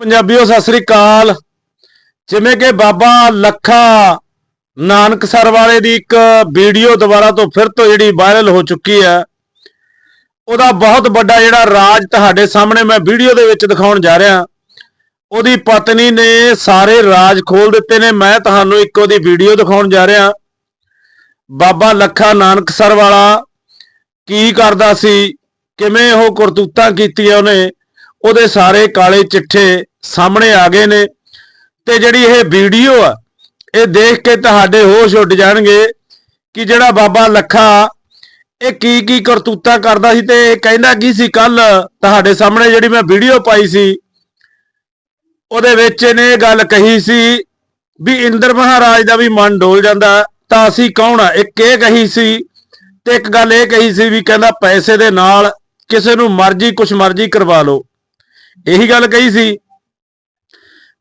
ਪੰਜਾਬੀਓ, ਸਤਿ ਸ੍ਰੀ ਅਕਾਲ। ਜਿਵੇਂ ਕਿ ਬਾਬਾ ਲੱਖਾ ਨਾਨਕਸਰ ਵਾਲੇ ਦੀ ਇੱਕ ਵੀਡੀਓ ਦੁਬਾਰਾ ਤੋਂ ਫਿਰ ਤੋਂ ਜਿਹੜੀ ਵਾਇਰਲ ਹੋ ਚੁੱਕੀ ਹੈ, ਉਹਦਾ ਬਹੁਤ ਵੱਡਾ ਜਿਹੜਾ ਰਾਜ ਤੁਹਾਡੇ ਸਾਹਮਣੇ ਮੈਂ ਵੀਡੀਓ ਦੇ ਵਿੱਚ ਦਿਖਾਉਣ ਜਾ ਰਿਹਾ। ਉਹਦੀ ਪਤਨੀ ਨੇ ਸਾਰੇ ਰਾਜ ਖੋਲ ਦਿੱਤੇ ਨੇ, ਮੈਂ ਤੁਹਾਨੂੰ ਇੱਕ ਉਹਦੀ ਵੀਡੀਓ ਦਿਖਾਉਣ ਜਾ ਰਿਹਾ। ਬਾਬਾ ਲੱਖਾ ਨਾਨਕਸਰ ਵਾਲਾ ਕੀ ਕਰਦਾ ਸੀ, ਕਿਵੇਂ ਉਹ ਕਰਤੂਤਾਂ ਕੀਤੀਆਂ ਉਹਨੇ, ਉਹਦੇ ਸਾਰੇ ਕਾਲੇ ਚਿੱਠੇ ਸਾਹਮਣੇ ਆ ਗਏ ਨੇ ਤੇ ਜਿਹੜੀ ਇਹ ਵੀਡੀਓ ਆ, ਇਹ ਦੇਖ ਕੇ ਤੁਹਾਡੇ ਹੋਸ਼ ਉੱਡ ਜਾਣਗੇ ਕਿ ਜਿਹੜਾ ਬਾਬਾ ਲੱਖਾ, ਇਹ ਕੀ ਕੀ ਕਰਤੂਤਾਂ ਕਰਦਾ ਸੀ ਤੇ ਇਹ ਕਹਿੰਦਾ ਕੀ ਸੀ ਕੱਲ ਤੁਹਾਡੇ ਸਾਹਮਣੇ ਜਿਹੜੀ ਮੈਂ ਵੀਡੀਓ ਪਾਈ ਸੀ, ਉਹਦੇ ਵਿੱਚ ਇਹਨੇ ਇਹ ਗੱਲ ਕਹੀ ਸੀ ਵੀ ਇੰਦਰ ਮਹਾਰਾਜ ਦਾ ਵੀ ਮਨ ਡੋਲ ਜਾਂਦਾ, ਤਾਂ ਅਸੀਂ ਕੌਣ ਆ? ਇੱਕ ਇਹ ਕਹੀ ਸੀ ਤੇ ਇੱਕ ਗੱਲ ਇਹ ਕਹੀ ਸੀ ਵੀ ਕਹਿੰਦਾ ਪੈਸੇ ਦੇ ਨਾਲ ਕਿਸੇ ਨੂੰ ਮਰਜ਼ੀ ਕੁਛ ਮਰਜ਼ੀ ਕਰਵਾ ਲਓ। ਇਹੀ ਗੱਲ ਕਹੀ ਸੀ।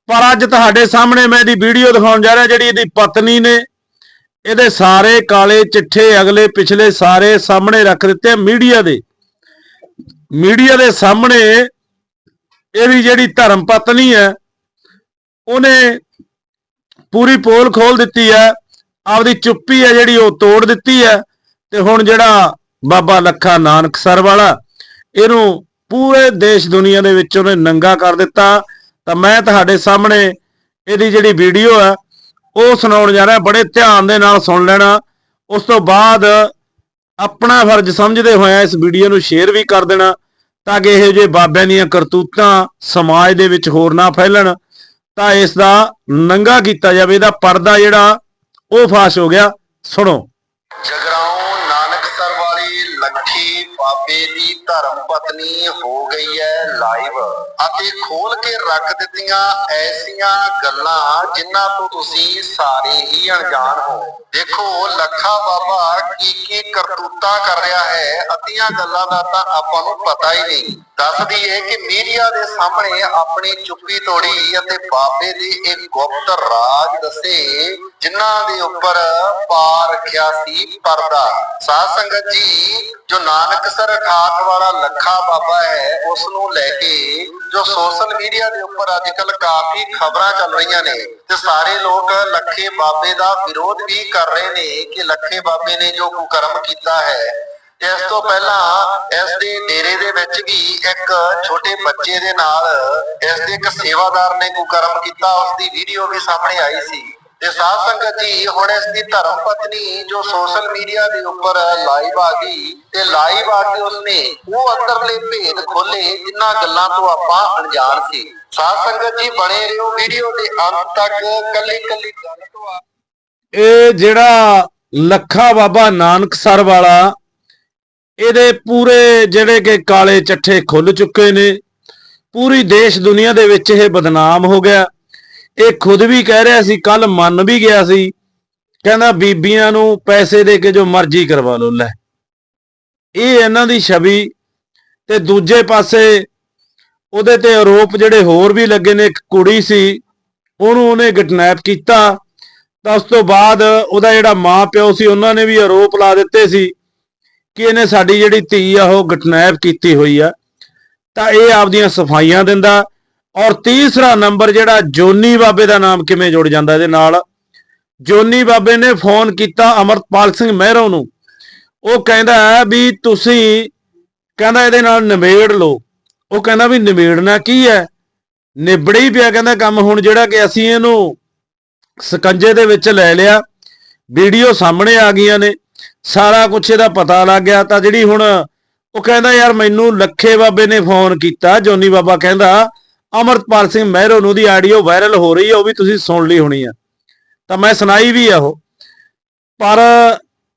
ਪਰ ਅੱਜ ਤੁਹਾਡੇ ਸਾਹਮਣੇ ਮੈਂ ਇਹਦੀ ਵੀਡੀਓ ਦਿਖਾਉਣ ਜਾ ਰਿਹਾ ਜਿਹੜੀ ਇਹਦੀ ਪਤਨੀ ਨੇ ਇਹਦੇ ਸਾਰੇ ਕਾਲੇ ਚਿੱਠੇ ਅਗਲੇ ਪਿਛਲੇ ਸਾਰੇ ਸਾਹਮਣੇ ਰੱਖ ਦਿੱਤੇ ਮੀਡੀਆ ਦੇ। ਮੀਡੀਆ ਦੇ ਸਾਹਮਣੇ ਇਹਦੀ ਜਿਹੜੀ ਧਰਮ ਪਤਨੀ ਹੈ, ਉਹਨੇ ਪੂਰੀ ਪੋਲ ਖੋਲ ਦਿੱਤੀ ਹੈ, ਆਪਦੀ ਚੁੱਪੀ ਹੈ ਜਿਹੜੀ ਉਹ ਤੋੜ ਦਿੱਤੀ ਹੈ ਤੇ ਹੁਣ ਜਿਹੜਾ ਬਾਬਾ ਲੱਖਾ ਨਾਨਕ ਸਰ ਵਾਲਾ, ਇਹਨੂੰ ਪੂਰੇ ਦੇਸ਼ ਦੁਨੀਆ ਦੇ ਵਿੱਚ ਉਹਨੇ ਨੰਗਾ ਕਰ ਦਿੱਤਾ। ਤਾਂ ਮੈਂ ਤੁਹਾਡੇ ਸਾਹਮਣੇ ਇਹਦੀ ਜਿਹੜੀ ਵੀਡੀਓ ਹੈ ਉਹ ਸੁਣਾਉਣ ਜਾ ਰਿਹਾ, ਬੜੇ ਧਿਆਨ ਦੇ ਨਾਲ ਸੁਣ ਲੈਣਾ। ਉਸ ਤੋਂ ਬਾਅਦ ਆਪਣਾ ਫਰਜ਼ ਸਮਝਦੇ ਹੋਇਆ ਇਸ ਵੀਡੀਓ ਨੂੰ ਸ਼ੇਅਰ ਵੀ ਕਰ ਦੇਣਾ, ਤਾਂ ਕਿ ਇਹੋ ਜਿਹੇ ਬਾਬਿਆਂ ਦੀਆਂ ਕਰਤੂਤਾਂ ਸਮਾਜ ਦੇ ਵਿੱਚ ਹੋਰ ਨਾ ਫੈਲਣ। ਤਾਂ ਇਸ ਦਾ ਨੰਗਾ ਕੀਤਾ ਜਾਵੇ, ਇਹਦਾ ਪਰਦਾ ਜਿਹੜਾ, ਉਹ ਫਾਸ਼ ਹੋ ਗਿਆ। ਸੁਣੋ। ਧਰਮ ਪਤਨੀ ਹੋ ਗਈ ਹੈ ਲਾਈਵ ਅਤੇ ਖੋਲ ਕੇ ਰੱਖ ਦਿੱਤੀਆਂ ਐਸੀਆਂ ਗੱਲਾਂ ਜਿਨ੍ਹਾਂ ਤੋਂ ਤੁਸੀਂ ਸਾਰੇ ਹੀ ਅਣਜਾਣ ਹੋ। ਦੇਖੋ, ਲੱਖਾ ਬਾਬਾ ਕੀ ਕੀ ਕਰਤੂਤਾ ਕਰ ਰਿਹਾ ਹੈ। ਅਤੀਆਂ ਗੱਲਾਂ ਦਾ ਤਾਂ ਆਪਾਂ ਨੂੰ ਪਤਾ ਹੀ ਨਹੀਂ। ਦੱਸਦੀ ਹੈ ਕਿ ਮੀਡੀਆ ਦੇ ਸਾਹਮਣੇ ਆਪਣੀ ਚੁੱਪੀ ਤੋੜੀ ਅਤੇ ਬਾਬੇ ਦੇ ਇਹ ਗੁਪਤ ਰਾਜ ਦੱਸੇ ਜਿਨ੍ਹਾਂ ਦੇ ਉੱਪਰ ਪਾ ਰੱਖਿਆ ਸੀ ਪਰਦਾ। ਸਾਧ ਸੰਗਤ ਜੀ, ਜੋ ਨਾਨਕਸਰ ਖਾਟ ਵਾਲਾ ਲੱਖਾ ਬਾਬਾ ਹੈ ਉਸ ਨੂੰ ਲੈ ਕੇ ਜੋ ਸੋਸ਼ਲ ਮੀਡੀਆ ਦੇ ਉੱਪਰ ਅੱਜ ਅੱਜਕੱਲ ਕਾਫੀ ਖਬਰਾਂ ਚੱਲ ਰਹੀਆਂ ਨੇ ਤੇ ਸਾਰੇ ਲੋਕ ਲੱਖੇ ਬਾਬੇ ਦਾ ਵਿਰੋਧ ਵੀ ਕਰ ਰਹੇ ਨੇ ਕਿ ਲੱਖੇ ਬਾਬੇ ਨੇ ਜੋ ਕੁਕਰਮ ਕੀਤਾ ਹੈ ਇਸ ਤੋਂ ਪਹਿਲਾਂ ਇਸ ਦੇ ਡੇਰੇ ਦੇ ਵਿੱਚ ਵੀ ਇੱਕ ਛੋਟੇ ਬੱਚੇ ਦੇ ਨਾਲ ਇਸ ਦੇ ਇੱਕ ਸੇਵਾਦਾਰ ਨੇ ਕੁਕਰਮ ਕੀਤਾ, ਉਸ ਦੀ ਵੀਡੀਓ ਵੀ ਸਾਹਮਣੇ ਆਈ ਸੀ। ਤੇ ਸਾਧ ਸੰਗਤ ਜੀ, ਹੁਣ ਇਸ ਦੀ ਧਰਮ ਪਤਨੀ ਜੋ ਸੋਸ਼ਲ ਮੀਡੀਆ ਦੇ ਉੱਪਰ ਲਾਈਵ ਆ ਗਈ ਤੇ ਲਾਈਵ ਆ ਕੇ ਉਸਨੇ ਉਹ ਅੰਦਰਲੇ ਭੇਦ ਖੋਲੇ ਜਿਨ੍ਹਾਂ ਗੱਲਾਂ ਤੋਂ ਆਪਾਂ ਅਣਜਾਣ ਸੀ। ਸਾਧ ਸੰਗਤ ਜੀ, ਬਣੇ ਰਹੋ ਵੀਡੀਓ ਦੇ ਅੰਤ ਤੱਕ ਕੱਲੀ ਕੱਲੀ ਗੱਲ ਤੋਂ ਇਹ ਜਿਹੜਾ ਲੱਖਾ ਬਾਬਾ ਨਾਨਕ ਸਰ ਵਾਲਾ ਇਹਦੇ ਪੂਰੇ ਜਿਹੜੇ ਕਿ ਕਾਲੇ ਚੱਠੇ ਖੁੱਲ ਚੁੱਕੇ ਨੇ। ਪੂਰੀ ਦੇਸ਼ ਦੁਨੀਆ ਦੇ ਵਿੱਚ ਇਹ ਬਦਨਾਮ ਹੋ ਗਿਆ। ਇਹ ਖੁਦ ਵੀ ਕਹਿ ਰਿਹਾ ਸੀ ਕੱਲ ਮੰਨ ਵੀ ਗਿਆ ਸੀ। ਕਹਿੰਦਾ ਬੀਬੀਆਂ ਨੂੰ ਪੈਸੇ ਦੇ ਕੇ ਜੋ ਮਰਜ਼ੀ ਕਰਵਾ ਲਓ, ਲੈ। ਇਹ ਇਹਨਾਂ ਦੀ ਛਵੀ ਤੇ ਦੂਜੇ ਪਾਸੇ ਉਹਦੇ ਤੇ ਆਰੋਪ ਜਿਹੜੇ ਹੋਰ ਵੀ ਲੱਗੇ ਨੇ, ਇੱਕ ਕੁੜੀ ਸੀ, ਉਹਨੂੰ ਉਹਨੇ ਗਿਟਨੈਪ ਕੀਤਾ। ਤਾਂ ਉਸ ਤੋਂ ਬਾਅਦ ਉਹਦਾ ਜਿਹੜਾ ਮਾਂ ਪਿਓ ਸੀ, ਉਹਨਾਂ ਨੇ ਵੀ ਆਰੋਪ ਲਾ ਦਿੱਤੇ ਸੀ ਕਿ ਇਹਨੇ ਸਾਡੀ ਜਿਹੜੀ ਧੀ ਆ, ਉਹ ਗਟਨੈਪ ਕੀਤੀ ਹੋਈ ਆ, ਤਾਂ ਇਹ ਆਪਦੀਆਂ ਸਫਾਈਆਂ ਦਿੰਦਾ ਔਰ ਤੀਸਰਾ ਨੰਬਰ ਜਿਹੜਾ ਜੋਨੀ ਬਾਬੇ ਦਾ ਨਾਮ ਕਿਵੇਂ ਜੁੜ ਜਾਂਦਾ ਇਹਦੇ ਨਾਲ? ਜੋਨੀ ਬਾਬੇ ਨੇ ਫੋਨ ਕੀਤਾ ਅਮਰਪਾਲ ਸਿੰਘ ਮਹਿਰੋ ਨੂੰ। ਉਹ ਕਹਿੰਦਾ ਹੈ ਵੀ ਤੁਸੀਂ ਕਹਿੰਦਾ ਇਹਦੇ ਨਾਲ ਨਿਬੇੜ ਲਓ। ਉਹ ਕਹਿੰਦਾ ਵੀ ਨਿਬੇੜਨਾ ਕੀ ਹੈ? ਨਿਬੜੇ ਪਿਆ ਕਹਿੰਦਾ ਕੰਮ ਹੁਣ ਜਿਹੜਾ ਕਿ ਅਸੀਂ ਇਹਨੂੰ ਸਕੰਜੇ ਦੇ ਵਿੱਚ ਲੈ ਲਿਆ। ਵੀਡੀਓ ਸਾਹਮਣੇ ਆ ਗਈਆਂ ਨੇ। ਸਾਰਾ ਕੁਝ ਇਹਦਾ ਪਤਾ ਲੱਗ ਗਿਆ ਤਾਂ ਜਿਹੜੀ ਹੁਣ ਉਹ ਕਹਿੰਦਾ ਯਾਰ ਮੈਨੂੰ ਲੱਖੇ ਬਾਬੇ ਨੇ ਫੋਨ ਕੀਤਾ, ਜੋਨੀ ਬਾਬਾ ਕਹਿੰਦਾ ਅਮਰਪਾਲ ਸਿੰਘ ਮਹਿਰੋ ਨੂੰ ਦੀ ਆਡੀਓ ਵਾਇਰਲ ਹੋ ਰਹੀ ਹੈ ਉਹ ਵੀ ਤੁਸੀਂ ਸੁਣ ਲਈ ਹੋਣੀ ਆ। ਤਾਂ ਮੈਂ ਸੁਣਾਈ ਵੀ ਆ ਉਹ। ਪਰ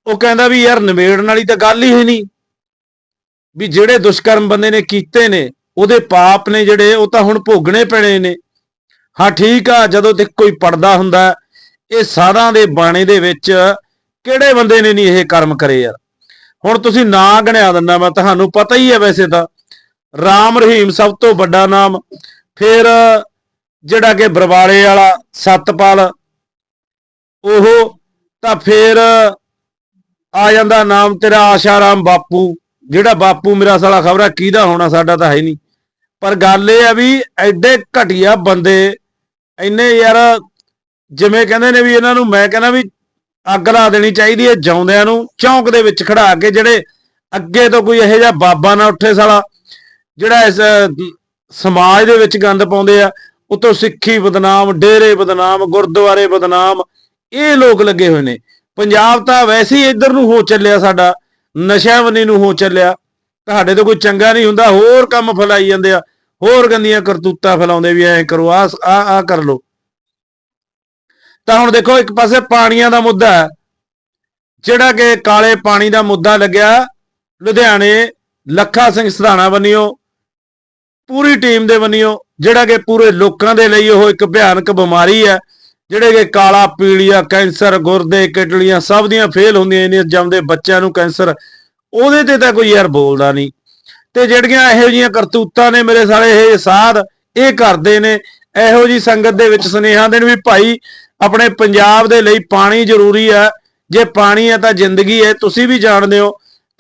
ਉਹ ਕਹਿੰਦਾ ਵੀ ਯਾਰ ਨਿਬੇੜਨ ਵਾਲੀ ਤਾਂ ਗੱਲ ਹੀ ਹੈ ਨਹੀਂ। ਵੀ ਜਿਹੜੇ ਦੁਸ਼ਕਰਮ ਬੰਦੇ ਨੇ ਕੀਤੇ ਨੇ, ਉਹਦੇ ਪਾਪ ਨੇ ਜਿਹੜੇ, ਉਹ ਤਾਂ ਹੁਣ ਭੋਗਣੇ ਪੈਣੇ ਨੇ। ਹਾਂ, ਠੀਕ ਆ, ਜਦੋਂ ਤੇ ਕੋਈ ਪੜਦਾ ਹੁੰਦਾ, ਇਹ ਸਾਧਾਂ ਦੇ ਬਾਣੇ ਦੇ ਵਿੱਚ ਕਿਹੜੇ ਬੰਦੇ ਨੇ ਨਹੀਂ ਇਹ ਕਰਮ ਕਰੇ ਯਾਰ? ਹੁਣ ਤੁਸੀਂ ਨਾਂ ਗਣਿਆ ਦਿੰਦਾ ਮੈਂ, ਤੁਹਾਨੂੰ ਪਤਾ ਹੀ ਹੈ ਵੈਸੇ ਤਾਂ। ਰਾਮ ਰਹੀਮ ਸਭ ਤੋਂ ਵੱਡਾ ਨਾਮ। ਫਿਰ ਜਿਹੜਾ ਕਿ ਬਰਵਾਲੇ ਵਾਲਾ ਸਤਪਾਲ, ਉਹ ਤਾਂ ਫਿਰ ਆ ਜਾਂਦਾ ਨਾਮ ਤੇਰਾ ਆਸ਼ਾਰਾਮ ਬਾਪੂ। ਜਿਹੜਾ ਬਾਪੂ ਮੇਰਾ ਸਾਲਾ ਖਬਰਾ ਕਿਹਦਾ ਹੋਣਾ, ਸਾਡਾ ਤਾਂ ਹੈ ਨਹੀਂ। ਪਰ ਗੱਲ ਇਹ ਆ ਵੀ ਐਡੇ ਘਟੀਆ ਬੰਦੇ, ਇੰਨੇ ਯਾਰ, ਜਿਵੇਂ ਕਹਿੰਦੇ ਨੇ ਵੀ ਇਹਨਾਂ ਨੂੰ ਮੈਂ ਕਹਿੰਦਾ ਵੀ ਅੱਗ ਲਾ ਦੇਣੀ ਚਾਹੀਦੀ ਹੈ ਜਿਉਂਦਿਆਂ ਨੂੰ, ਚੌਂਕ ਦੇ ਵਿੱਚ ਖੜਾ ਕੇ ਜਿਹੜੇ ਅੱਗੇ ਤੋਂ ਕੋਈ ਇਹੋ ਜਿਹਾ ਬਾਬਾ ਨਾ ਉੱਠੇ ਸਾਲਾ, ਜਿਹੜਾ ਇਸ ਸਮਾਜ ਦੇ ਵਿੱਚ ਗੰਦ ਪਾਉਂਦੇ ਆ, ਉਤੋਂ ਸਿੱਖੀ ਬਦਨਾਮ, ਡੇਰੇ ਬਦਨਾਮ, ਗੁਰਦੁਆਰੇ ਬਦਨਾਮ, ਇਹ ਲੋਕ ਲੱਗੇ ਹੋਏ ਨੇ। ਪੰਜਾਬ ਤਾਂ ਵੈਸੇ ਹੀ ਇੱਧਰ ਨੂੰ ਹੋ ਚੱਲਿਆ ਸਾਡਾ ਨਸ਼ਿਆਵਨੀ ਨੂੰ ਹੋ ਚੱਲਿਆ। ਤੁਹਾਡੇ ਤੋਂ ਕੋਈ ਚੰਗਾ ਨਹੀਂ ਹੁੰਦਾ, ਹੋਰ ਕੰਮ ਫੈਲਾਈ ਜਾਂਦੇ ਆ, ਹੋਰ ਗੰਦੀਆਂ ਕਰਤੂਤਾਂ ਫੈਲਾਉਂਦੇ ਵੀ ਐਂ ਕਰੋ ਆ ਆ ਆ ਕਰ ਲੋ ਤਾਂ ਹੁਣ ਦੇਖੋ, ਇੱਕ ਪਾਸੇ ਪਾਣੀਆਂ ਦਾ ਮੁੱਦਾ ਹੈ, ਜਿਹੜਾ ਕਿ ਕਾਲੇ ਪਾਣੀ ਦਾ ਮੁੱਦਾ ਲੱਗਿਆ। ਲੁਧਿਆਣੇ, ਲੱਖਾ ਸਿੰਘ ਸਧਾਣਾ ਬੰਨਿਓ, ਪੂਰੀ ਟੀਮ ਦੇ ਬੰਨਿਓ, ਜਿਹੜਾ ਕਿ ਪੂਰੇ ਲੋਕਾਂ ਦੇ ਲਈ ਉਹ ਇੱਕ ਭਿਆਨਕ ਬਿਮਾਰੀ ਹੈ, ਜਿਹੜੇ ਕਿ ਕਾਲਾ, ਪੀਲੀਆ, ਕੈਂਸਰ, ਗੁਰਦੇ ਕਿਡਲੀਆਂ ਸਭ ਦੀਆਂ ਫੇਲ ਹੁੰਦੀਆਂ ਨੇ, ਜੰਮਦੇ ਬੱਚਿਆਂ ਨੂੰ ਕੈਂਸਰ। ਉਹਦੇ ਤੇ ਤਾਂ ਕੋਈ ਯਾਰ ਬੋਲਦਾ ਨਹੀਂ। ਤੇ ਜਿਹੜੀਆਂ ਇਹੋ ਜੀਆਂ ਕਰਤੂਤਾਂ ਨੇ ਮੇਰੇ ਸਾਲੇ, ਇਹ ਸਾਧ ਇਹ ਕਰਦੇ ਨੇ। ਇਹੋ ਜੀ ਸੰਗਤ ਦੇ ਵਿੱਚ ਸੁਨੇਹਾ ਦੇਣ ਵੀ ਭਾਈ ਆਪਣੇ ਪੰਜਾਬ ਦੇ ਲਈ ਪਾਣੀ ਜ਼ਰੂਰੀ ਹੈ। ਜੇ ਪਾਣੀ ਹੈ ਤਾਂ ਜ਼ਿੰਦਗੀ ਹੈ। ਤੁਸੀਂ ਵੀ ਜਾਣਦੇ ਹੋ।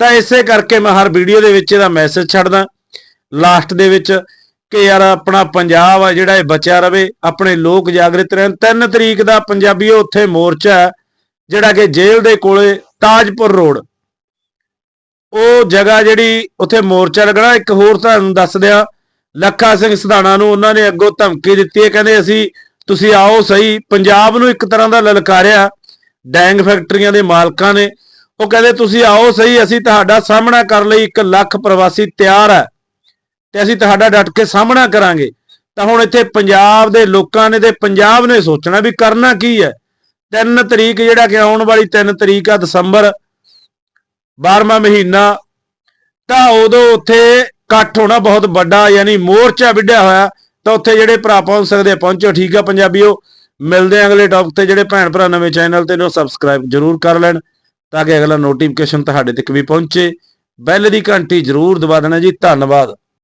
ਤਾਂ ਇਸੇ ਕਰਕੇ ਮੈਂ ਹਰ ਵੀਡੀਓ ਦੇ ਵਿੱਚ ਇਹਦਾ ਮੈਸੇਜ ਛੱਡਦਾ। ਲਾਸਟ ਦੇ ਵਿੱਚ ਕਿ ਯਾਰ ਆਪਣਾ ਪੰਜਾਬ ਆ ਜਿਹੜਾ ਇਹ ਬਚਿਆ ਰਵੇ ਆਪਣੇ ਲੋਕ ਜਾਗਰਿਤ ਰਹਿਣ। 3 ਤਰੀਕ ਦਾ ਪੰਜਾਬੀਓ ਉੱਥੇ ਮੋਰਚਾ ਹੈ, ਜਿਹੜਾ ਕਿ ਜੇਲ੍ਹ ਦੇ ਕੋਲੇ ਤਾਜਪੁਰ ਰੋਡ। ਉਹ ਜਗ੍ਹਾ ਜਿਹੜੀ ਉੱਥੇ ਮੋਰਚਾ ਲੱਗਣਾ। ਇੱਕ ਹੋਰ ਤੁਹਾਨੂੰ ਦੱਸ ਦਿਆਂ ਲੱਖਾ ਸਿੰਘ ਸਧਾਣਾ ਨੂੰ ਉਹਨਾਂ ਨੇ ਅੱਗੋਂ ਧਮਕੀ ਦਿੱਤੀ ਹੈ। ਕਹਿੰਦੇ ਅਸੀਂ ਤੁਸੀਂ ਆਓ ਸਹੀ, ਪੰਜਾਬ ਨੂੰ ਇੱਕ ਤਰ੍ਹਾਂ ਦਾ ਲਲਕਾਰਿਆ, ਡੈਂਗ ਫੈਕਟਰੀਆਂ ਦੇ ਮਾਲਕਾਂ ਨੇ। ਉਹ ਕਹਿੰਦੇ, ਤੁਸੀਂ ਆਓ ਸਹੀ, ਅਸੀਂ ਤੁਹਾਡਾ ਸਾਹਮਣਾ ਕਰਨ ਲਈ 1 ਲੱਖ ਪ੍ਰਵਾਸੀ ਤਿਆਰ ਹੈ ਤੇ ਅਸੀਂ ਤੁਹਾਡਾ ਡਟ ਕੇ ਸਾਹਮਣਾ ਕਰਾਂਗੇ। ਤਾਂ ਹੁਣ ਇੱਥੇ ਪੰਜਾਬ ਦੇ ਲੋਕਾਂ ਨੇ ਤੇ ਪੰਜਾਬ ਨੇ ਸੋਚਣਾ ਵੀ ਕਰਨਾ ਕੀ ਹੈ। 3 ਤਰੀਕ ਜਿਹੜਾ ਕਿ ਆਉਣ ਵਾਲੀ 3 ਤਰੀਕ ਆ ਦਸੰਬਰ 12ਵਾਂ ਮਹੀਨਾ, ਤਾਂ ਉਦੋਂ ਉੱਥੇ ਇਕੱਠ ਹੋਣਾ ਬਹੁਤ ਵੱਡਾ, ਯਾਨੀ ਮੋਰਚਾ ਵਿੱਢਿਆ ਹੋਇਆ। ਤਾਂ ਉੱਥੇ ਜਿਹੜੇ ਭਰਾ ਪਹੁੰਚ ਸਕਦੇ ਪਹੁੰਚੋ, ਠੀਕ ਆ ਪੰਜਾਬੀਓ। ਮਿਲਦੇ ਆ ਅਗਲੇ ਟੌਪਿਕ ਤੇ ਜਿਹੜੇ ਭੈਣ ਭਰਾ ਨਵੇਂ ਚੈਨਲ ਤੇ ਨੂੰ ਸਬਸਕ੍ਰਾਈਬ ਜਰੂਰ ਕਰ ਲੈਣ ਤਾਂ ਕਿ ਅਗਲਾ ਨੋਟੀਫਿਕੇਸ਼ਨ ਤੁਹਾਡੇ ਤੱਕ ਵੀ ਪਹੁੰਚੇ। ਬੈਲ ਦੀ ਘੰਟੀ ਜਰੂਰ ਦਬਾ ਦੇਣਾ ਜੀ, ਧੰਨਵਾਦ।